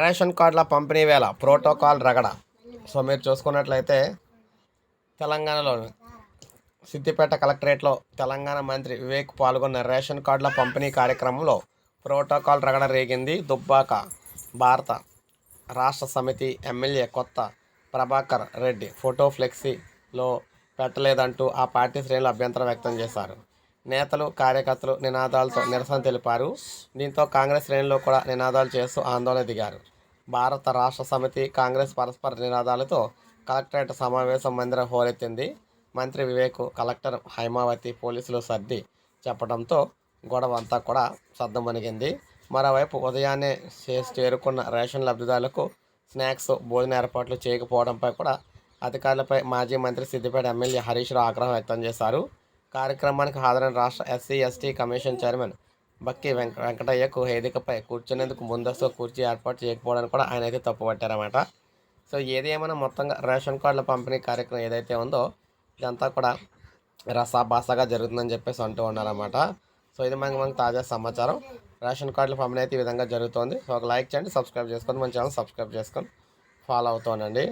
Ration కార్డుల పంపిణీ వేళ ప్రోటోకాల్ రగడ. సో మీరు చూసుకున్నట్లయితే తెలంగాణలో సిద్దిపేట కలెక్టరేట్లో తెలంగాణ మంత్రి వివేక్ పాల్గొన్న రేషన్ కార్డుల పంపిణీ కార్యక్రమంలో ప్రోటోకాల్ రగడ రేగింది దుబ్బాక భారత రాష్ట్ర సమితి ఎమ్మెల్యే కొత్త ప్రభాకర్ రెడ్డి. ఫోటో ఫ్లెక్సీలో పెట్టలేదంటూ ఆ పార్టీ శ్రేణులు అభ్యంతరం వ్యక్తం చేశారు. నేతలు కార్యకర్తలు నినాదాలతో నిరసన తెలిపారు. దీంతో కాంగ్రెస్ శ్రేణులు కూడా నినాదాలు చేస్తూ ఆందోళన దిగారు. భారత రాష్ట్ర సమితి కాంగ్రెస్ పరస్పర నినాదాలతో కలెక్టరేట్ సమావేశం మందిరం హోరెత్తింది. మంత్రి వివేక్ కలెక్టర్ హైమావతి పోలీసులు సర్ది చెప్పడంతో గొడవ అంతా కూడా సద్దమణిగింది మరోవైపు ఉదయాన్నే చేసి చేరుకున్న రేషన్ లబ్ధిదారులకు స్నాక్స్ భోజన ఏర్పాట్లు చేయకపోవడంపై కూడా అధికారులపై మాజీ మంత్రి సిద్దిపేట ఎమ్మెల్యే హరీష్ రావు ఆగ్రహం వ్యక్తం చేశారు. కార్యక్రమానికి హాజరైన రాష్ట్ర SC ST commission chairman Bakki Venka వెంకటయ్యకు వేదికపై కూర్చునేందుకు ముందస్తు కుర్చీ ఏర్పాటు చేయకపోవడానికి కూడా ఆయన అయితే తప్పుపట్టారన్నమాట. సో ఏది ఏమైనా మొత్తంగా రేషన్ కార్డుల పంపిణీ కార్యక్రమం ఏదైతే ఉందో ఇదంతా కూడా రసాభాసగా జరుగుతుందని చెప్పేసి అంటూ ఉన్నారన్నమాట. సో ఇది మనకి మనకి తాజా సమాచారం. రేషన్ కార్డుల పంపిణీ అయితే ఈ విధంగా జరుగుతుంది. సో ఒక లైక్ చేయండి సబ్స్క్రైబ్ చేసుకోండి మన ఛానల్ సబ్స్క్రైబ్ చేసుకొని ఫాలో అవుతానండి